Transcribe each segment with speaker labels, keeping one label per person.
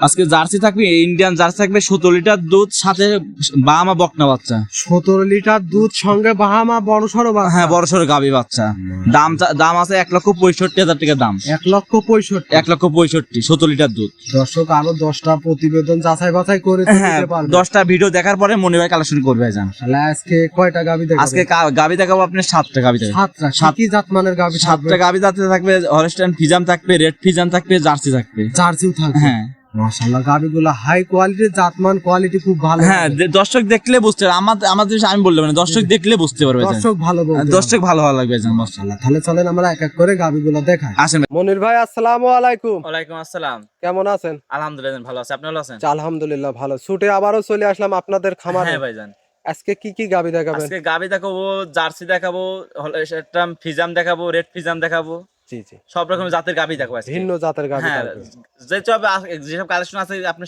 Speaker 1: আজকে জার্সি থাকবে Indian jersey থাকবে সতেরো লিটার দুধ সাথে বাহামা বকনা বাচ্চা।
Speaker 2: সতেরো লিটার দুধ সঙ্গে বাহামা বড় সড়ো
Speaker 1: হ্যাঁ বড় সড়ো গাবি বাচ্চা। দাম দাম আছে এক লক্ষ পঁয়ষট্টি হাজার টাকা দাম।
Speaker 2: এক লক্ষ পঁয়ষট্টি।
Speaker 1: এক লক্ষ পঁয়ষট্টি সতেরো লিটার দুধ।
Speaker 2: দর্শক আরও দশটা প্রতিবেদন যাচাই বাছাই করে
Speaker 1: হ্যাঁ দশটা ভিডিও দেখার পরে মনে হয় কালেকশন করবে যান
Speaker 2: তাহলে আজকে কয়টা গাবি দেখাবে?
Speaker 1: আজকে গাবি দেখাবো আপনার সাতটা গাবি দেখাবো।
Speaker 2: সাতটা।
Speaker 1: সাত-
Speaker 2: কি জাত মানের গাবি
Speaker 1: সাতটা গাবি যাতে থাকবে হলস্টাইন ফিজাম থাকবে রেড ফিজাম থাকবে জার্সি থাকবে।
Speaker 2: জার্সিও থাকবে।
Speaker 1: হ্যাঁ।
Speaker 2: মাশাআল্লাহ গাবিগুলো হাই কোয়ালিটির জাতমান কোয়ালিটি খুব ভালো
Speaker 1: হ্যাঁ দর্শক দেখলে বুঝতে পারবে। আমাদের আমাদের আমি বললাম না দর্শক দেখলে বুঝতে পারবে
Speaker 2: দর্শক ভালো
Speaker 1: দর্শক ভালো ভালো লাগবে যান
Speaker 2: মাশাআল্লাহ তাহলে চলেন আমরা এক এক করে গাবিগুলো দেখাই।
Speaker 1: আসেন
Speaker 2: মনির ভাই আসসালামু আলাইকুম।
Speaker 1: ওয়ালাইকুম আসসালাম।
Speaker 2: কেমন আছেন?
Speaker 1: আলহামদুলিল্লাহ ভালো আছে। আপনি ভালো আছেন?
Speaker 2: আলহামদুলিল্লাহ ভালো। ছুটে আবারও চলে আসলাম আপনাদের খামারে।
Speaker 1: হ্যাঁ ভাইজান।
Speaker 2: আজকে কি কি গাবি দেখাবেন?
Speaker 1: আজকে গাবি দেখাবো জার্সি দেখাবো হল- একটা ফিজাম দেখাবো রেড ফিজাম দেখাবো।
Speaker 2: জি জি।
Speaker 1: সব রকম জাতের দেখাবো
Speaker 2: ভিন্ন জাতের গাবি
Speaker 1: হ্যাঁ
Speaker 2: থাকবে।
Speaker 1: যে সব আস- যেসব কালেকশন আছে আপনি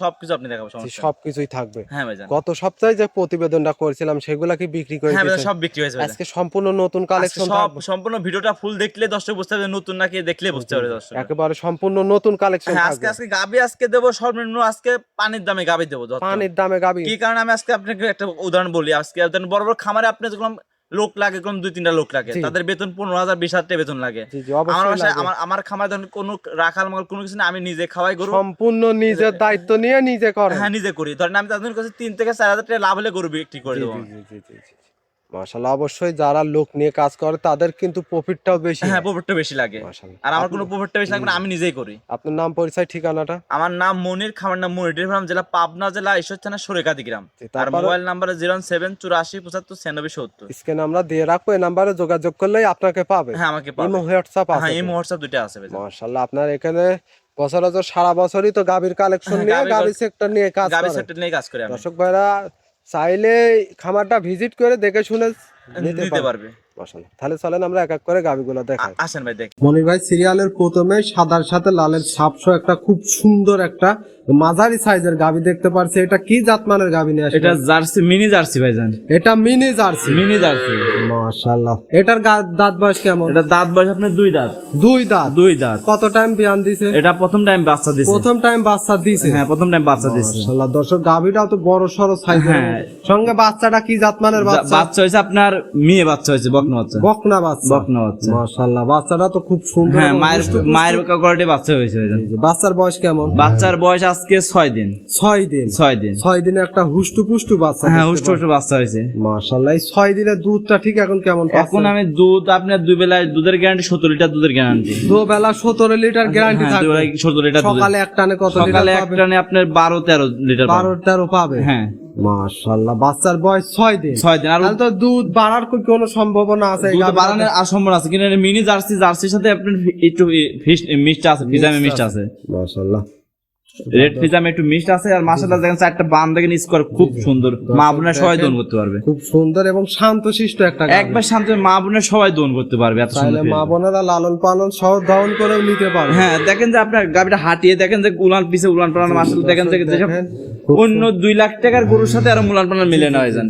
Speaker 1: সবকিছু আপনি দেখাবো।
Speaker 2: সবকিছুই থাকবে।
Speaker 1: হ্যাঁ ভাইজান।
Speaker 2: গত সপ্তাহে যে প্রতিবেদনটা করেছিলাম সেগুলা কি বিক্রি করে
Speaker 1: হ্যাঁ সব বিক্রি হয়েছে।
Speaker 2: আজকে সম্পূর্ণ নতুন কালেকশন
Speaker 1: সব সম্পূর্ণ ভিডিওটা ফুল দেখলে দর্শক বুঝতে পারবে নতুন নাকি দেখলে বুঝতে পারবে দর্শক।
Speaker 2: একেবারে সম্পূর্ণ নতুন কালেকশন
Speaker 1: হ্যাঁ আজকে আজকে গাবি আজকে দেবো সর্বনিম্ন আজকে পানির দামে গাবি দেবো
Speaker 2: পানির দামে গাবি
Speaker 1: কি কারণে আমি আজকে আপনাকে একটা উদাহরণ বলি? আজকে বড় বড় খামারে আপনি যেরকম লোক লাগে কম দুই তিনটা লোক লাগে। তাদের বেতন পনেরো হাজার বিশ হাজার বেতন লাগে। আমার বাসায় আমার আমার খামার ধরেন কোনো রাখাল মাল কোনো কিছু না আমি নিজে খাওয়াই গরু।
Speaker 2: সম্পূর্ণ নিজের দায়িত্ব নিয়ে নিজে করে
Speaker 1: হ্যাঁ নিজে করি। ধরেন আমি তাদের কাছে তিন থেকে চার হাজার টাকা লাভ হলে গরু বিক্রি করে দেবো।
Speaker 2: মাশাআল্লাহ অবশ্যই যারা লোক নিয়ে কাজ করে তাদের কিন্তু প্রফিটটাও বেশি
Speaker 1: হ্যাঁ প্রফিটটা বেশি লাগে। আর আমার কোনো প্রফিটটা বেশি লাগবে না আমি নিজেই করি।
Speaker 2: আপনার নাম পরিচয় ঠিকানাটা?
Speaker 1: আমার নাম মনির খামার নাম মনির। জেলা পাবনা জেলা ঈশ্বর থানা সরেকাদি গ্রাম। আর মোবাইল নাম্বার জিরো সেভেন চুরাশি পঁচাত্তর ছিয়ানব্বই সত্তর।
Speaker 2: স্ক্রিনে আমরা দিয়ে রাখব এই নাম্বারে যোগাযোগ করলেই আপনাকে পাবে।
Speaker 1: হ্যাঁ আমাকে পাবে।
Speaker 2: ইমো হোয়াটসঅ্যাপ
Speaker 1: হ্যাঁ
Speaker 2: আছে তো?
Speaker 1: মুহূর্তে দুইটা আছে।
Speaker 2: মাশাআল্লাহ আপনার এখানে বছর সারা বছরই তো গাভীর কালেকশন
Speaker 1: হ্যাঁ,
Speaker 2: নিয়ে
Speaker 1: গাভীর
Speaker 2: সেক্টর নিয়ে কাজ
Speaker 1: গাবি
Speaker 2: করে।
Speaker 1: সেক্টর নিয়ে কাজ করি
Speaker 2: দর্শক ভাইরা চাইলে খামারটা ভিজিট করে দেখে শুনে নিতে পারবে। তাহলে চলেন আমরা এক এক করে গাবিগুলো দেখাই।
Speaker 1: আসেন ভাই দেখ।
Speaker 2: মনির ভাই সিরিয়ালের প্রথমে সাদার সাথে লালের ছাপসহ একটা খুব সুন্দর একটা মাঝারি সাইজের গাবি দেখতে পারছি। এটা কি জাতমানের গাবি নিয়ে
Speaker 1: এটা জার্সি মিনি জার্সি ভাইজান।
Speaker 2: এটা মিনি জার্সি।
Speaker 1: Mini jersey.
Speaker 2: মাশাআল্লাহ। এটার দাঁত বয়স কেমন?
Speaker 1: এটা দাঁত বয়স আপনার দুই দাঁত।
Speaker 2: দুই দাঁত।
Speaker 1: দুই দাঁত।
Speaker 2: কত টাইম বিয়ান দিছে?
Speaker 1: এটা প্রথম টাইম বাচ্চা দিছে।
Speaker 2: প্রথম টাইম বাচ্চা দিছে?
Speaker 1: হ্যাঁ প্রথম টাইম বাচ্চা দিছে।
Speaker 2: মাশাআল্লাহ। দর্শক গাবিটাও তো বড় সড়ো সাইজের
Speaker 1: হ্যাঁ।
Speaker 2: সঙ্গে বাচ্চাটা কি জাতমানের বাচ্চা?
Speaker 1: বাচ্চা হয়েছে আপনার মেয়ে বাচ্চা হয়েছে বকনা বাচ্চা।
Speaker 2: বকনা বাচ্চা।
Speaker 1: বকনা বাচ্চা।
Speaker 2: মাশাআল্লাহ। বাচ্চাটা তো খুব সুন্দর
Speaker 1: হ্যাঁ মায়ের মায়ের কোয়ালিটি বাচ্চা হয়েছে ভাইজান।
Speaker 2: বাচ্চার বয়স কেমন?
Speaker 1: বাচ্চার বয়স আজকে ছয় দিন।
Speaker 2: ছয় দিন।
Speaker 1: ছয় দিন।
Speaker 2: ছয় দিনে একটা হুষ্টু পুষ্টু বাচ্চা
Speaker 1: হ্যাঁ হুষ্ট হুষ্ট বাচ্চা হয়েছে।
Speaker 2: মাশাআল্লাহ এই ছয় দিনের দুধটা ঠিক এখন কেমন
Speaker 1: এখন আমি দুধ আপনার দুই বেলায় দুধের গ্যারান্টি সত্তর লিটার দুধের গ্যারান্টি
Speaker 2: দু বেলা সতেরো লিটার গ্যারান্টি
Speaker 1: হ্যাঁ,
Speaker 2: থাকবে।
Speaker 1: সত্তর লিটার
Speaker 2: সকালে এক টানে কত
Speaker 1: সকালে এক টানে আপনার বারো তেরো লিটার
Speaker 2: বারো তেরো পাবে?
Speaker 1: হ্যাঁ।
Speaker 2: মাশাআল্লাহ বাচ্চার বয়স ছয় দিন।
Speaker 1: ছয় দিন আর
Speaker 2: তো দুধ বাড়ার কোনো সম্ভাবনা আছে
Speaker 1: বাড়ানোর আর সম্ভাবনা আছে কিন্তু মিনি জার্সি জার্সির সাথে আপনার একটু মিষ্ট আছে ফিজামে মিষ্ট আছে।
Speaker 2: মাশাআল্লাহ।
Speaker 1: রেড ফিজামে একটু মিষ্ট আছে আর মাসাল্লাহ দেখেন চারটা বাম দেখেন স্কোর খুব সুন্দর। মা বোনের সবাই দোন করতে পারবে।
Speaker 2: খুব সুন্দর এবং শান্তশিষ্ট একটা
Speaker 1: একবার শান্ত মা বোনের সবাই দোন করতে পারবে এত সুন্দর
Speaker 2: মা। বোনেরা লালন পালন সহ দহন করেও নিতে পারবে।
Speaker 1: হ্যাঁ দেখেন যে আপনার গাবিটা হাঁটিয়ে দেখেন যে উলান পিছে উলান পালান মাসাল্লাহ দেখেন যে অন্য দুই লাখ টাকার গরুর সাথে আর উলান পালান মিলে না হয়ে যান।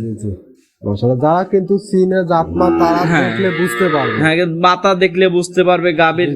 Speaker 2: মাশাআল্লাহ যারা কিন্তু সিনে জাতমা তারা
Speaker 1: হ্যাঁ।
Speaker 2: দেখলে বুঝতে পারবে।
Speaker 1: হ্যাঁ মাথা দেখলে বুঝতে পারবে গাবির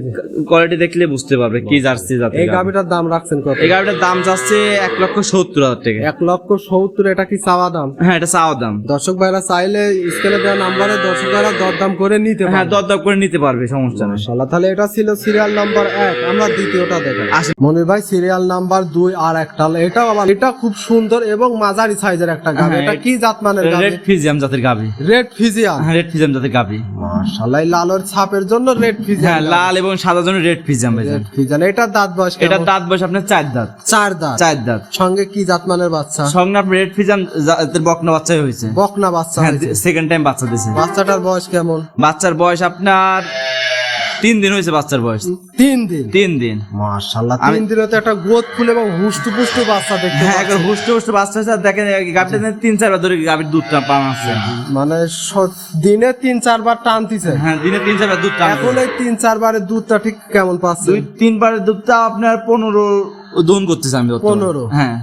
Speaker 1: কোয়ালিটি দেখলে বুঝতে পারবে কি জার্সি জাতের
Speaker 2: এই
Speaker 1: গাভী।
Speaker 2: গাভিটার দাম রাখছেন কত?
Speaker 1: এই গাবিটার দাম যাচ্ছে এক লক্ষ সত্তর হাজার টাকা।
Speaker 2: এক লক্ষ সত্তর এটা কি চাওয়া দাম?
Speaker 1: হ্যাঁ এটা চাওয়া দাম।
Speaker 2: দর্শক ভাইরা চাইলে স্কেলে দেওয়া নাম্বারে দর্শক ভাইরা দরদাম করে নিতে
Speaker 1: হ্যাঁ
Speaker 2: পারবে।
Speaker 1: দর দর করে নিতে পারবে সমস্যা নেই।
Speaker 2: মাশাআল্লাহ তাহলে এটা ছিল সিরিয়াল নাম্বার এক। আমরা দ্বিতীয়টা দেখাই মনির ভাই সিরিয়াল নাম্বার দুই আর একটা। এটাও আবার এটা খুব সুন্দর এবং মাঝারি সাইজের একটা গাভি।
Speaker 1: হ্যাঁ,
Speaker 2: এটা কি জাত মানের গাভি?
Speaker 1: রেড ফিজিয়াম জাতের গাবি।
Speaker 2: রেড ফিজিয়াম
Speaker 1: হ্যাঁ রেড ফিজিয়াম জাতের
Speaker 2: মাশাআল্লাহ লালর ছাপের জন্য রেড
Speaker 1: হ্যাঁ লাল এবং সাদা জন্য রেড ফিজিয়াম ভাই
Speaker 2: রেড ফিজিয়াম এটা দাঁত বয়স
Speaker 1: এটা দাঁত বয়স আপনার চার দাঁত।
Speaker 2: চার দাঁত।
Speaker 1: চার দাঁত।
Speaker 2: সঙ্গে কি জাত মানের বাচ্চা?
Speaker 1: সঙ্গে আপনার রেড ফিজিয়াম জাতের বকনা বাচ্চাই হয়েছে।
Speaker 2: বকনা বাচ্চা
Speaker 1: হ্যাঁ সেকেন্ড টাইম বাচ্চা দিয়েছে
Speaker 2: বাচ্চাটার বয়স কেমন?
Speaker 1: বাচ্চার বয়স আপনার তিন দিন হয়েছে বাচ্চার বয়স।
Speaker 2: তিন দিন?
Speaker 1: তিন দিন।
Speaker 2: মাশাআল্লাহ তিন দিনে তো একটা গোদ ফুল এবং হুষ্টু পুষ্টু বাচ্চা দেখতে
Speaker 1: হ্যাঁ
Speaker 2: একটা
Speaker 1: একবার হুষ্ট পুষ্ট বাচ্চা হয়েছে আর দেখেন গাভীটা তিন চারবার ধরে গাভীর দুধটা পান আছে
Speaker 2: মানে স- দিনে তিন চারবার টানতিছে।
Speaker 1: হ্যাঁ দিনে তিন চারবার দুধ টান
Speaker 2: এখন এই তিন চারবারের দুধটা ঠিক কেমন পাচ্ছে?
Speaker 1: দুই তিনবারের দুধটা আপনার পনেরো দহন করতেছি আমি
Speaker 2: পনেরো।
Speaker 1: হ্যাঁ।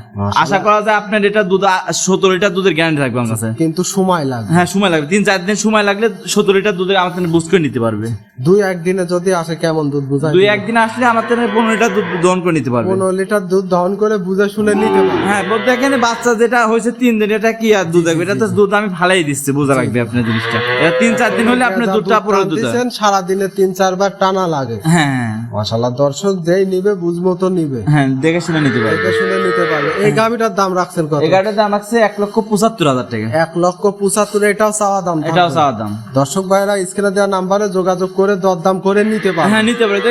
Speaker 1: আশা করা যায় আপনার এটা দুধ সতেরো লিটার দুধের গ্যারান্টি থাকবে আমার কাছে।
Speaker 2: কিন্তু সময় লাগে
Speaker 1: হ্যাঁ সময় লাগবে। তিন চার দিন সময় লাগলে সতেরো লিটার দুধের আমার বুঝ করে নিতে পারবে।
Speaker 2: দুই একদিনে যদি আসে কেমন দুধ বুঝাই
Speaker 1: দুই একদিন আসলে আমার থেকে পনেরো লিটার দুধ দহন করে নিতে পারবে।
Speaker 2: পনেরো লিটার দুধ দহন করে বুঝে শুনে নিতে পারে
Speaker 1: হ্যাঁ বলতে এখানে বাচ্চা যেটা হয়েছে তিন দিন এটা কি আর দুধ এটা তো দুধ আমি ফালাই দিচ্ছি বোঝা লাগবে আপনার জিনিসটা। এটা তিন চার দিন হলে আপনার দুধটা
Speaker 2: দুধ
Speaker 1: পুরো দুধ।
Speaker 2: সারাদিনে তিন চারবার টানা লাগে।
Speaker 1: হ্যাঁ।
Speaker 2: মশালা দর্শক যেই নিবে বুঝব তো নিবে।
Speaker 1: হ্যাঁ দেখে শুনে নিতে পারবে।
Speaker 2: দেখে শুনে নিতে পারবে। এই দাম রাখছেন কত?
Speaker 1: এগারোটার দাম এক লক্ষ পঁচাত্তর হাজার টাকা।
Speaker 2: এক লক্ষ পঁচাত্তর এটাও চাওয়া দাম
Speaker 1: এটাও চাওয়ার দাম।
Speaker 2: দর্শক ভাইরা স্ক্রিনে দেওয়া নাম্বারে যোগাযোগ করে দরদাম করে নিতে পারবে।
Speaker 1: হ্যাঁ নিতে পারবে।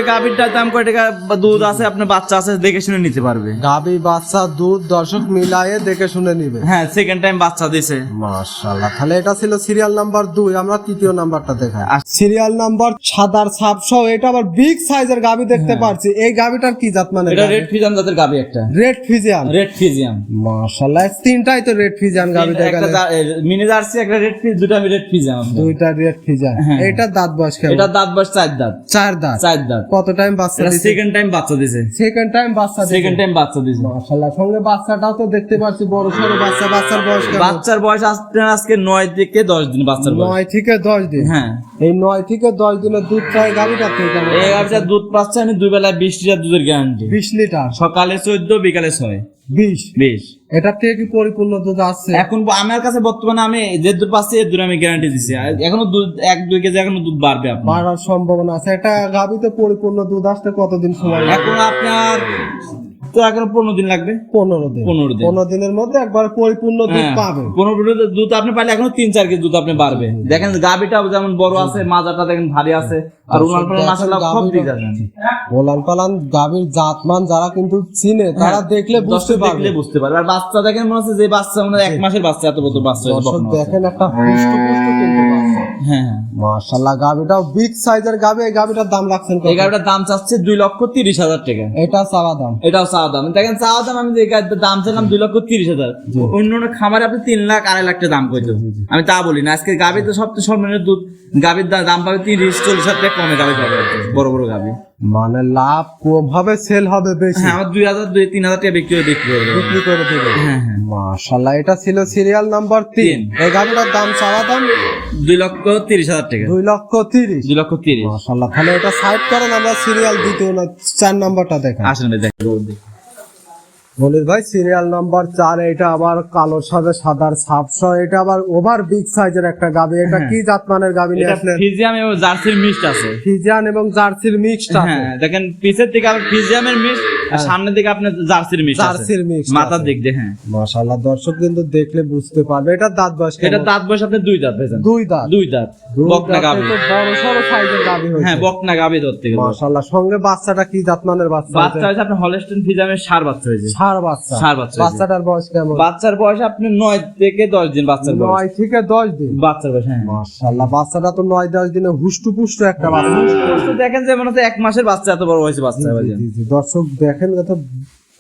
Speaker 1: দাম কয় টাকা? দুধ আছে আপনার বাচ্চা আছে দেখে শুনে নিতে পারবে।
Speaker 2: গাভি বাচ্চা দুধ দর্শক মিলায়ে দেখে শুনে নিবে।
Speaker 1: হ্যাঁ সেকেন্ড টাইম বাচ্চা দিছে।
Speaker 2: মাশাআল্লাহ। তাহলে এটা ছিল সিরিয়াল নাম্বার দুই। আমরা তৃতীয় নাম্বারটা দেখাই।
Speaker 1: আচ্ছা।
Speaker 2: সিরিয়াল নাম্বার সাদার ছাপ সহ এটা আবার বিগ সাইজের গাভি দেখতে পারছি। এই গাভিটার কি জাত মানে
Speaker 1: এটা রেড ফিজিয়াম জাতের গাভী একটা।
Speaker 2: রেড ফিজিয়ান
Speaker 1: রেড ফিজিয়াম
Speaker 2: মাশাআল্লাহ তিনটাই তো রেড ফিজিয়ান গাভি
Speaker 1: একটা মিনি জার্সি একটা রেড ফিজ দুটো আমি রেড
Speaker 2: দুইটা রেড ফিজিয়ান। এটা দাঁত বয়স কেমন?
Speaker 1: এটা দাঁত বয়স চার দাঁত।
Speaker 2: চার দাঁত।
Speaker 1: চার দাঁত।
Speaker 2: কত টাইম বাচ্চা দিছে?
Speaker 1: সেকেন্ড টাইম বাচ্চা দিছে।
Speaker 2: সেকেন্ড টাইম বাচ্চা দিছে।
Speaker 1: সেকেন্ড টাইম বাচ্চা দিছে।
Speaker 2: মাশাআল্লাহ সঙ্গে বাচ্চাটাও তো দেখতে পাচ্ছি বড় সরো বাচ্চা বাচ্চার বয়স
Speaker 1: বাচ্চার বয়স আজকে নয় থেকে দশ দিন বাচ্চার বয়স।
Speaker 2: নয় থেকে দশ দিন?
Speaker 1: হ্যাঁ।
Speaker 2: এই নয় থেকে দশ দিনের দুধ চাই থেকে কেমন?
Speaker 1: এই গাভীটা দুধ পাচ্ছে আমি দুই বেলা বিশ লিটার দুধের গ্যারান্টি
Speaker 2: বিশ লিটার?
Speaker 1: সকালে চোদ্দ বিকালে ছয়।
Speaker 2: বিশ।
Speaker 1: বিশ।
Speaker 2: এটার থেকে কি পরিপূর্ণতা দুধ আসছে
Speaker 1: এখন আমার কাছে বর্তমানে আমি যে দুধ পাচ্ছি এর দুধ আমি গ্যারান্টি দিচ্ছি এখনও দুধ এক দুই কেজি এখনও দুধ বাড়বে আপনার।
Speaker 2: বাড়ার সম্ভাবনা আছে। এটা গাভিতে পরিপূর্ণ দুধ আসতে কতদিন সময়
Speaker 1: এখন আপনার তো এখনও পনেরো দিন লাগবে?
Speaker 2: পনেরো দিন।
Speaker 1: পনেরো দিন।
Speaker 2: পনেরো দিনের মধ্যে একবার পরিপূর্ণ দুধ
Speaker 1: হ্যাঁ,
Speaker 2: পাবে।
Speaker 1: পনেরো দুধ আপনি পাইলে এখনও তিন চার কেজি দুধ আপনি বাড়বে। দেখেন গাবিটা যেমন বড় আছে মাজাটা দেখেন ভারী আছে আর মাসাল্লাহ সব দিক আছে।
Speaker 2: পালান গাভির জাতমান যারা কিন্তু চিনে তারা দেখলে বুঝতে পারবে।
Speaker 1: দেখলে বুঝতে পারবে। আর বাচ্চা দেখেন মনে হচ্ছে যে বাচ্চা মানে এক মাসের বাচ্চা এত বছর বাচ্চা।
Speaker 2: দেখেন একটা পুষ্ট পুষ্ট কিন্তু বাচ্চা।
Speaker 1: হ্যাঁ।
Speaker 2: মাশাআল্লাহ গাবিটাও বিগ সাইজের গাবি এই গাবিটার দাম রাখছেন
Speaker 1: এই গাবিটার দাম চাচ্ছে দুই লক্ষ তিরিশ হাজার টাকা।
Speaker 2: এটা চাওয়া দাম।
Speaker 1: এটাও চাওয়া দাম। দেখেন চাওয়া দাম আমি যে দাম চাইলাম দুই লক্ষ তিরিশ হাজার। অন্য অন্য খামারে আপনি তিন লাখ আড়াই লাখ টাকা দাম কইতো আমি তা বলি না। আজকে গাভীর তো সবচেয়ে সর্বনিম্ন দুধ গাভীর দা- দাম পাবে তিরিশ চল্লিশ হাজার টাকা কমে গাভীর পাবে। বড় বড় গাভী
Speaker 2: মানে লাভ কম হবে সেল হবে বেশি?
Speaker 1: হ্যাঁ আমার দুই হাজার দুই তিন হাজার টাকা বিক্রি হবে বিক্রি করে।
Speaker 2: বিক্রি করে দেবে।
Speaker 1: হ্যাঁ হ্যাঁ।
Speaker 2: মাশাআল্লাহ এটা ছিল সিরিয়াল নাম্বার তিন।
Speaker 1: তিন।
Speaker 2: এই গাড়িটার দাম সারা দাম?
Speaker 1: দুই লক্ষ তিরিশ হাজার টাকা।
Speaker 2: দুই লক্ষ তিরিশ?
Speaker 1: দুই লক্ষ তিরিশ।
Speaker 2: মাশাআল্লাহ তাহলে এটা সাইড করেন আমরা সিরিয়াল দ্বিতীয় না চার নাম্বারটা দেখা
Speaker 1: আসেন দেখেন। দেখো
Speaker 2: মনির ভাই সিরিয়াল নাম্বার চার এটা আবার কালো সাথে সাদার ছাপস এটা আবার ওভার বিগ সাইজের একটা গাবি। এটা কি জাতমানের গাবি নিয়ে আসলেন?
Speaker 1: ফিজিয়াম এবং জার্সির মিক্সড আছে।
Speaker 2: ফিজিয়াম এবং জার্সির মিক্সড আছে।
Speaker 1: হ্যাঁ দেখেন পিছের দিকে আর ফিজিয়ামের মিক্স আর সামনের দিকে আপনার জার্সির মিক্স
Speaker 2: জার্সির মিক্স
Speaker 1: মাথার দিক দিয়ে হ্যাঁ।
Speaker 2: মাশাআল্লাহ দর্শক কিন্তু দেখলে বুঝতে পারবে। এটা দাঁত বয়স
Speaker 1: এটা দাঁত বয়স আপনার দুই দাঁত ভাইজান
Speaker 2: দুই দাঁত।
Speaker 1: দুই দাঁত। বকনা
Speaker 2: বড় সড়ো সাইজের হয়েছে।
Speaker 1: হ্যাঁ বকনা ধরতে গেলে।
Speaker 2: মাশাআল্লাহ সঙ্গে বাচ্চাটা কি জাতমানের বাচ্চা
Speaker 1: বাচ্চা
Speaker 2: হয়েছে?
Speaker 1: হলস্টেন ফিজামের সার বাচ্চা হয়েছে।
Speaker 2: ষাঁড় বাচ্চা।
Speaker 1: ষাঁড় বাচ্চা
Speaker 2: বাচ্চাটার বয়স কেমন?
Speaker 1: বাচ্চার বয়স আপনি নয় থেকে দশ দিন বাচ্চার বয়স।
Speaker 2: নয় থেকে দশ দিন।
Speaker 1: বাচ্চার বয়স হ্যাঁ।
Speaker 2: মাশাআল্লাহ বাচ্চাটা তো নয় দশ দিনে হুষ্টু পুষ্ট একটা বাচ্চা।
Speaker 1: দেখেন যে মনে হচ্ছে এক মাসের বাচ্চা এত বড় হয়েছে বাচ্চা
Speaker 2: দর্শক দেখেন কত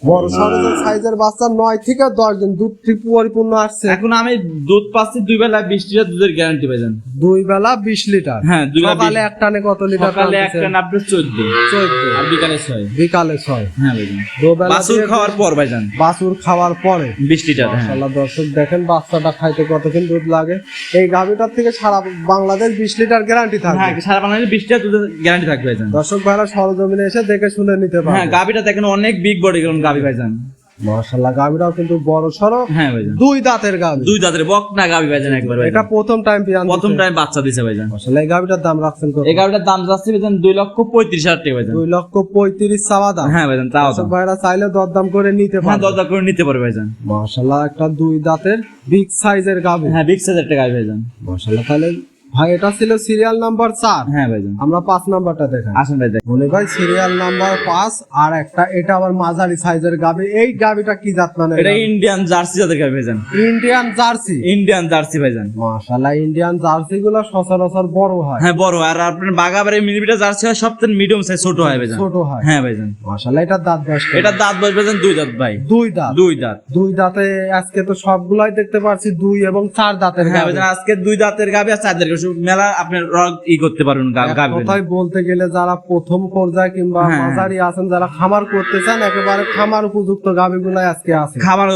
Speaker 2: বড় সরোজের সাইজের বাচ্চা নয় থেকে দশ দিন দুধ পরিপূর্ণ আসছে।
Speaker 1: এখন আমি দুধ পাচ্ছি দুই বেলা বিশ লিটার দুধের গ্যারান্টি পাইছেন
Speaker 2: দুই বেলা বিশ লিটার?
Speaker 1: হ্যাঁ দুই বেলা
Speaker 2: সকালে এক টানে কত লিটার
Speaker 1: সকালে
Speaker 2: টানতেছেন?
Speaker 1: একটা নাববে চোদ্দ।
Speaker 2: চোদ্দ।
Speaker 1: আর বিকালে ছয়।
Speaker 2: বিকালে ছয়।
Speaker 1: হ্যাঁ ভাইজান
Speaker 2: দুবেলা
Speaker 1: বাছুর খাওয়ার পর ভাইজান
Speaker 2: বাছুর খাওয়ার পরে।
Speaker 1: বিশ লিটার হ্যাঁ।
Speaker 2: মাশাআল্লাহ দর্শক দেখেন বাচ্চাটা খাইতে কতক্ষণ দুধ লাগে। এই গাভিটার থেকে সারা বাংলাদেশ বিশ লিটার গ্যারান্টি থাকবে।
Speaker 1: হ্যাঁ সারা বাংলাদেশে বিশ লিটার দুধের গ্যারান্টি থাকবে ভাইজান
Speaker 2: দর্শক ভাইরা সরজমিনে এসে দেখে শুনে নিতে
Speaker 1: হ্যাঁ
Speaker 2: পারবে।
Speaker 1: গাভিটা দেখেন অনেক বিগ বডি গেলাম গাভি ভাইজান।
Speaker 2: মাশাআল্লাহ গাভিটাও কিন্তু বড় সড়ো।
Speaker 1: হ্যাঁ ভাইজান।
Speaker 2: দুই দাঁতের গাভি
Speaker 1: দুই দাঁতের বকনা গাভি ভাইজান একবার
Speaker 2: এটা প্রথম টাইম পিয়ান
Speaker 1: প্রথম টাইম বাচ্চা দিছে ভাইজান।
Speaker 2: মাশাআল্লাহ এই গাভিটার দাম রাখছেন কত?
Speaker 1: এই গাভিটার দাম যাচ্ছে ভাইজান দুই লক্ষ পঁয়ত্রিশ হাজার টাকা ভাইজান।
Speaker 2: দুই লক্ষ পঁয়ত্রিশ চাওয়া দাম।
Speaker 1: হ্যাঁ ভাইজান তাও
Speaker 2: দর্শক ভাইরা চাইলে দরদাম করে নিতে
Speaker 1: হ্যাঁ
Speaker 2: পারবে।
Speaker 1: দরজা করে নিতে পারবে ভাইজান।
Speaker 2: মাশাআল্লাহ একটা দুই দাঁতের বিগ সাইজের গাভি
Speaker 1: হ্যাঁ বিশ হাজার টাকা ভাইজান।
Speaker 2: মাশাআল্লাহ তাহলে ভাই এটা ছিল সিরিয়াল নাম্বার চার।
Speaker 1: হ্যাঁ ভাইজান।
Speaker 2: আমরা পাঁচ নাম্বারটা দেখাই।
Speaker 1: আসেন ভাই দেখ
Speaker 2: মনে ভাই সিরিয়াল নাম্বার পাঁচ আর একটা এটা আবার মাঝারি সাইজের গাবি। এই গাবিটা কি জাত মানে
Speaker 1: এটা ইন্ডিয়ান জার্সি জাতের গাভি ভাইজান।
Speaker 2: ইন্ডিয়ান জার্সি
Speaker 1: ইন্ডিয়ান জার্সি ভাইজান।
Speaker 2: মাশাআল্লাহ ইন্ডিয়ান জার্সি গুলো সচরাচর বড় হয়।
Speaker 1: হ্যাঁ বড় আর আপনার বাগাবারে মিলিমিটার জার্সি হয় সবচেয়ে মিডিয়াম সাইজ ছোট হয় ভাইজান।
Speaker 2: ছোট হয়।
Speaker 1: হ্যাঁ ভাইজান।
Speaker 2: মাশাআল্লাহ এটা দাঁত বয়স
Speaker 1: এটা দাঁত বয়স ভাইজান দুই দাঁত ভাই।
Speaker 2: দুই দাঁত।
Speaker 1: দুই দাঁত।
Speaker 2: দুই দাঁতে আজকে তো সবগুলাই দেখতে পাচ্ছি দুই এবং চার দাঁতের
Speaker 1: হ্যাঁ। ভাইজান আজকে দুই দাঁতের গাভি আর চার দাঁতের মেলা আপনার ই করতে পারবেন গা-
Speaker 2: কথায় বলতে গেলে যারা প্রথম পর্যায়ে কিংবা
Speaker 1: হ্যাঁ।
Speaker 2: মাঝারি আছেন যারা খামার করতে চান একেবারে খামার উপযুক্ত গাভী গুলাই আজকে আছে।
Speaker 1: খাবার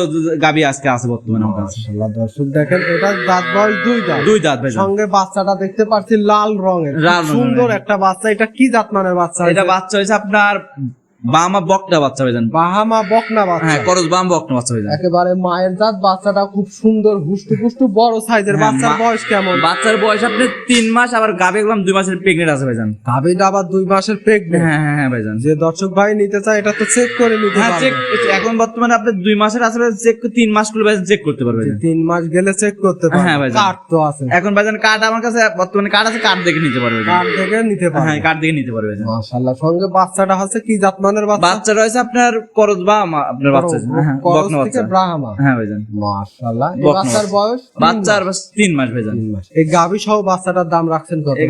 Speaker 1: গাবি আজকে আছে বর্তমানে আমার
Speaker 2: দর্শক দেখেন এটা দাঁত বয়স দুই দাঁত।
Speaker 1: দুই দাঁত
Speaker 2: সঙ্গে বাচ্চাটা দেখতে পাচ্ছি লাল রঙের। সুন্দর
Speaker 1: হ্যাঁ।
Speaker 2: একটা বাচ্চা এটা কি জাতমানের বাচ্চা
Speaker 1: এটা বাচ্চা হয়েছে আপনার বামা বকটা বাচ্চা ভাইজান
Speaker 2: বাহামা বকনা বাচ্চা।
Speaker 1: হ্যাঁ করজ বাম বকটা বাচ্চা ভাইজান
Speaker 2: একেবারে মায়ের জাত বাচ্চাটা খুব সুন্দর হুষ্টু পুষ্টু বড় সাইজের
Speaker 1: হ্যাঁ,
Speaker 2: বাচ্চার বয়স কেমন?
Speaker 1: বাচ্চার বয়স আপনি তিন মাস আবার গাবে গেলাম দুই মাসের প্রেগনেন্ট আছে ভাইজান।
Speaker 2: আবার দুই মাসের প্রেগনেন্ট
Speaker 1: হ্যাঁ হ্যাঁ হ্যাঁ ভাইজান।
Speaker 2: যে দর্শক ভাই নিতে চায় এটা তো চেক করে নিতে
Speaker 1: হ্যাঁ চেক এখন বর্তমানে আপনি দুই মাসের আছে চেক তিন মাস করে ভাইজান চেক করতে পারবে
Speaker 2: তিন মাস গেলে চেক করতে পারবে।
Speaker 1: হ্যাঁ, ভাইজান।
Speaker 2: কার্ড তো আছে।
Speaker 1: এখন ভাইজান কার্ড আমার কাছে বর্তমানে কার্ড আছে কার্ড দেখে নিতে পারবে।
Speaker 2: কার্ড থেকে নিতে পারবে।
Speaker 1: হ্যাঁ কার্ড দেখে নিতে পারবে
Speaker 2: মাশাআল্লাহ সঙ্গে বাচ্চাটা হচ্ছে কি বাচ্চা?
Speaker 1: বাচ্চা রয়েছে আপনার করজ বা আপনার বাচ্চা হ্যাঁ,
Speaker 2: থেকে ব্রাহ্মা।
Speaker 1: হ্যাঁ ভাইজান।
Speaker 2: মাশাআল্লাহ। এই বাচ্চার বয়স
Speaker 1: বাচ্চার। বাস তিন মাস ভাইজান।
Speaker 2: মাস। এই গাভী সহ বাচ্চাটার দাম রাখছেন কত?
Speaker 1: এই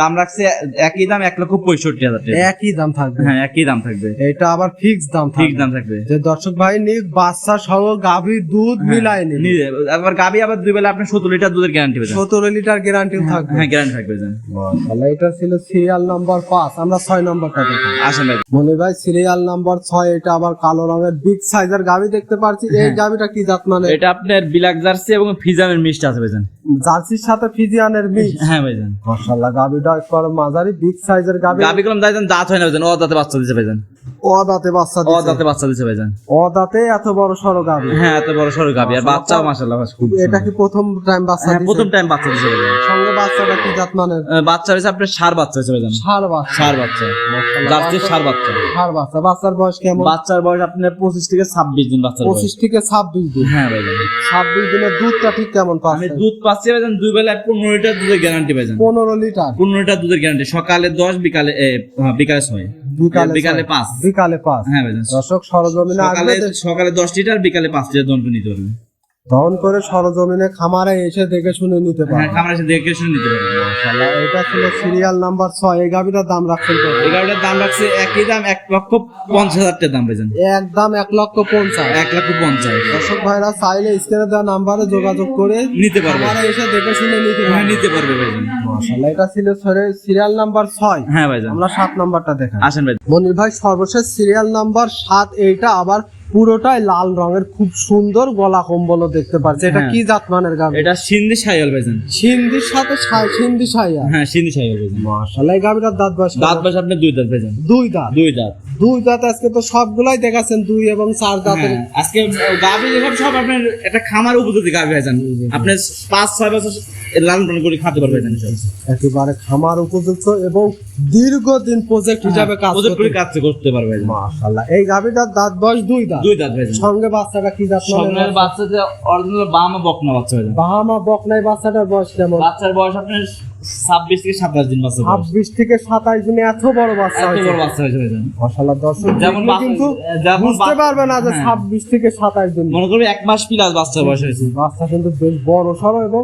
Speaker 1: দাম রাখছে একই দাম লক্ষ হাজার টাকা।
Speaker 2: একই দাম থাকবে।
Speaker 1: হ্যাঁ একই দাম থাকবে।
Speaker 2: এটা আবার ফিক্স দাম
Speaker 1: দাম থাকবে।
Speaker 2: যে দর্শক ভাই নিক বাচ্চা সহ গাভী দুধ মিলাই নিন
Speaker 1: নিজে আবার গাবি আবার দুই বেলা আপনি সত্তর লিটার দুধের গ্যারান্টি পেয়েছেন
Speaker 2: সতেরো লিটার গ্যারান্টি থাকবে।
Speaker 1: হ্যাঁ গ্যারান্টি থাকবে ভাইজান।
Speaker 2: মাশাআল্লাহ এটা ছিল সিরিয়াল নাম্বার পাঁচ। আমরা ছয় নম্বরটা দেখি
Speaker 1: আসেন ভাই
Speaker 2: মনে ভাই সিরিয়াল নাম্বার ছয় এটা আবার কালো রঙের বিগ সাইজের গাবি দেখতে পাচ্ছি। এই গাভীটা কি জাত মানে?
Speaker 1: এটা আপনার বিলাক জার্সি এবং ফিজানের মিষ্টি আছে ভাইজান।
Speaker 2: জার্সির সাথে ফিজিয়ানের মিক্স?
Speaker 1: হ্যাঁ ভাইজান।
Speaker 2: মাশাআল্লাহ গাভীটা একবার মাঝারি বিগ সাইজের গাভী।
Speaker 1: গাবি কলম দাইজান দাঁত হয় না ভাইজান ও দাঁতে বাচ্চা দিছে ভাইজান।
Speaker 2: অদাতে বাচ্চা
Speaker 1: অদাতে বাচ্চা ভাইজান।
Speaker 2: অদাতে এত বড়
Speaker 1: হ্যাঁ এত বড় আর বাচ্চাও মাশাআল্লাহ খুব
Speaker 2: এটা কি প্রথম টাইম বাচ্চা
Speaker 1: হ্যাঁ, প্রথম টাইম বাচ্চা ভাইজান।
Speaker 2: সঙ্গে বাচ্চাটা কি জাত
Speaker 1: বাচ্চা আপনার সার বাচ্চা ভাইজান।
Speaker 2: সার বাচ্চা।
Speaker 1: সার বাচ্চা। জার্সি সার বাচ্চা।
Speaker 2: সার বাচ্চা। বাচ্চার বয়স কেমন?
Speaker 1: বাচ্চার বয়স আপনার 25 থেকে 26 দিন বাচ্চার
Speaker 2: 25 থেকে 26 দিন।
Speaker 1: হ্যাঁ ভাইজান।
Speaker 2: 26 দিনের দুধটা ঠিক কেমন
Speaker 1: পাচ্ছেন
Speaker 2: আমি
Speaker 1: দুধ পাচ্ছি ভাইজান দুই বেলা 15 লিটার দুধের গ্যারান্টি ভাইজান।
Speaker 2: 15 লিটার?
Speaker 1: 15 লিটার দুধের গ্যারান্টি সকালে 10 হ্যাঁ, বিকালে
Speaker 2: বিকালে
Speaker 1: 6
Speaker 2: বিকালে
Speaker 1: 5
Speaker 2: বিকালে পাঁচ।
Speaker 1: হ্যাঁ ভাইজান
Speaker 2: দর্শক সরজমিনে
Speaker 1: সকালে
Speaker 2: আসবে
Speaker 1: সকালে দশ লিটার বিকালে পাঁচ লিটার দন্ত নিতে পারবে।
Speaker 2: দহন করে সরজমিনে খামারে এসে দেখে শুনে নিতে
Speaker 1: হ্যাঁ
Speaker 2: পারবে।
Speaker 1: খামার এসে দেখে শুনে নিতে পারবে
Speaker 2: মাশাআল্লাহ, এটা ছিল সিরিয়াল নাম্বার ছয়। এই গাভিটার দাম রাখছেন কত?
Speaker 1: এগারোটার দাম রাখছে একই দাম এক লক্ষ পঞ্চাশ হাজার টাকা দাম পেয়েছেন।
Speaker 2: একদম এক লক্ষ পঞ্চাশ।
Speaker 1: এক লক্ষ পঞ্চাশ।
Speaker 2: দর্শক ভাইরা চাইলে স্ক্রিনে দেওয়া নাম্বারে যোগাযোগ করে
Speaker 1: নিতে পারবে।
Speaker 2: খামারে এসে দেখে শুনে নিতে
Speaker 1: হ্যাঁ
Speaker 2: পারবে।
Speaker 1: নিতে পারবে ভাইজান।
Speaker 2: মাশাআল্লাহ, এটা ছিল সিরিয়াল নাম্বার ছয়।
Speaker 1: হ্যাঁ ভাইজান।
Speaker 2: আমরা সাত নাম্বারটা দেখাই।
Speaker 1: আসেন ভাই
Speaker 2: মনির ভাই সর্বশেষ সিরিয়াল নাম্বার সাত এইটা আবার পুরোটাই লাল রঙের খুব সুন্দর গলা কম্বলও দেখতে পাচ্ছি। এটা
Speaker 1: কি
Speaker 2: কি জাতমানের গান
Speaker 1: এটা সিন্ধি সাইয়াল বেজান
Speaker 2: সিন্ধির সাথে সিন্ধি সাইয়াল?
Speaker 1: হ্যাঁ সিন্ধি সাইয়াল বেজান
Speaker 2: মাশাআল্লাহ এই গাভিটার দাঁত বয়স
Speaker 1: দাঁত বাস আপনি দুই দাঁত বেজান
Speaker 2: দুই দাঁত?
Speaker 1: দুই দাঁত।
Speaker 2: দুই দাঁত আজকে তো সবগুলাই দেখাচ্ছেন দুই এবং চার দাঁতের।
Speaker 1: হ্যাঁ, আজকে গাভি যেসব সব আপনার একটা খামার উপযোগী গাভি ভাইজান আপনি পাঁচ ছয় বছর লালন পালন করে খাতে পারবেন
Speaker 2: একেবারে খামার উপযুক্ত এবং দীর্ঘদিন প্রজেক্ট হিসাবে কাজ
Speaker 1: করে
Speaker 2: করতে
Speaker 1: কাজ করতে পারবে ভাইজান
Speaker 2: মাশাআল্লাহ। এই গাভিটার দাঁত বয়স দুই দাঁত।
Speaker 1: দুই দাঁত ভাইজান
Speaker 2: সঙ্গে বাচ্চাটা কি দাঁত
Speaker 1: স্বপ্নের বাচ্চা যে অরিজিনাল বামা বকনা বাচ্চা
Speaker 2: বাহামা বকনাই বাচ্চাটার বয়স কেমন?
Speaker 1: বাচ্চার বয়স আপনার ছাব্বিশ থেকে সাতাশ দিন বাচ্চা বয়স।
Speaker 2: ছাব্বিশ থেকে সাতাশ দিনে এত বড় বাচ্চা
Speaker 1: এত বড় বাচ্চা হয়েছে
Speaker 2: মাশাআল্লাহ দর্শক
Speaker 1: যেমন
Speaker 2: কিন্তু বুঝতে পারবে না যে
Speaker 1: হ্যাঁ।
Speaker 2: ছাব্বিশ থেকে সাতাশ দিন
Speaker 1: মনে করবে এক মাস প্লাস বাচ্চা বয়স হয়েছে
Speaker 2: বাচ্চা কিন্তু বেশ বড় সরো এবং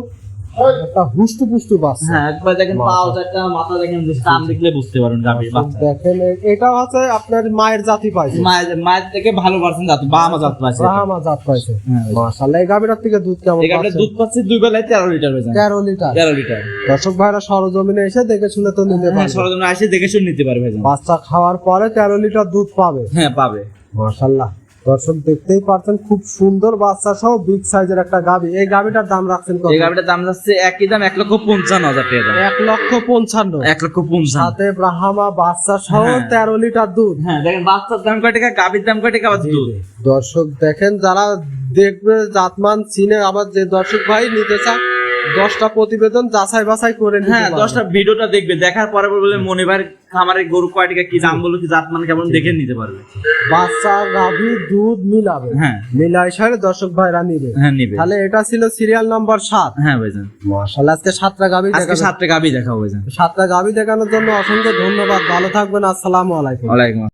Speaker 2: একটা হুষ্টু পুষ্টু বাচ্চা।
Speaker 1: হ্যাঁ একবার দেখেন পাও চারটা মাথা দেখেন টান দেখলে বুঝতে গাভীর বাচ্চা।
Speaker 2: দেখেন এটা হচ্ছে আপনার মায়ের জাতি পাইছে।
Speaker 1: মায়ের মায়ের থেকে ভালো পার্সেন্ট জাত জাত পাইছে।
Speaker 2: জাত পাইছে।
Speaker 1: হ্যাঁ।
Speaker 2: মাশাআল্লাহ এই গাভীটার থেকে দুধ কেমন
Speaker 1: এই দুধ পাচ্ছে দুই বেলায় তেরো লিটার হয়ে যায়
Speaker 2: তেরো লিটার।
Speaker 1: তেরো লিটার।
Speaker 2: দর্শক ভাইরা সরজমিনে এসে দেখে শুনে তো নিতে
Speaker 1: হ্যাঁ
Speaker 2: পারবে।
Speaker 1: সরজমিনে আসে দেখে শুনে নিতে পারবে
Speaker 2: বাচ্চা খাওয়ার পরে তেরো লিটার দুধ পাবে।
Speaker 1: হ্যাঁ পাবে।
Speaker 2: মাশাল্লাহ দর্শক দেখতেই পারছেন খুব সুন্দর বাচ্চা সহ বিগ সাইজের একটা গাভী এই গাভীটার দাম রাখছেন কত?
Speaker 1: এই গাভীটার দাম যাচ্ছে একই দাম এক লক্ষ পঞ্চান্ন হাজার টাকা দাম।
Speaker 2: এক লক্ষ পঞ্চান্ন।
Speaker 1: এক লক্ষ পঞ্চান্ন।
Speaker 2: সাথে ব্রাহ্মা বাচ্চা সহ
Speaker 1: হ্যাঁ।
Speaker 2: তেরো লিটার দুধ।
Speaker 1: হ্যাঁ দেখেন বাচ্চার দাম কয় টাকা গাভীর দাম কয় টাকা দুধ।
Speaker 2: দর্শক দেখেন যারা দেখবে জাতমান চিনে আবার যে দর্শক ভাই নিতে চান দশটা প্রতিবেদন যাচাই বাছাই করে
Speaker 1: হ্যাঁ দশটা ভিডিওটা দেখবে দেখার পরে বলে মনে ভাই খামারের গরু কয় টাকা কি দাম বলো কি জাত মান কেমন দেখে নিতে পারবে।
Speaker 2: বাচ্চা গাভী দুধ মিলাবে।
Speaker 1: হ্যাঁ।
Speaker 2: মিলাই সারে দর্শক ভাইরা নিবে।
Speaker 1: হ্যাঁ নিবে।
Speaker 2: তাহলে এটা ছিল সিরিয়াল নাম্বার সাত।
Speaker 1: হ্যাঁ ভাইজান।
Speaker 2: আজকে সাতটা গাভী
Speaker 1: আজকে সাতটা গাভী দেখাবো ভাইজান।
Speaker 2: সাতটা গাভী দেখানোর জন্য অসংখ্য ধন্যবাদ। ভালো থাকবেন। আসসালামু আলাইকুম।
Speaker 1: ওয়ালাইকুম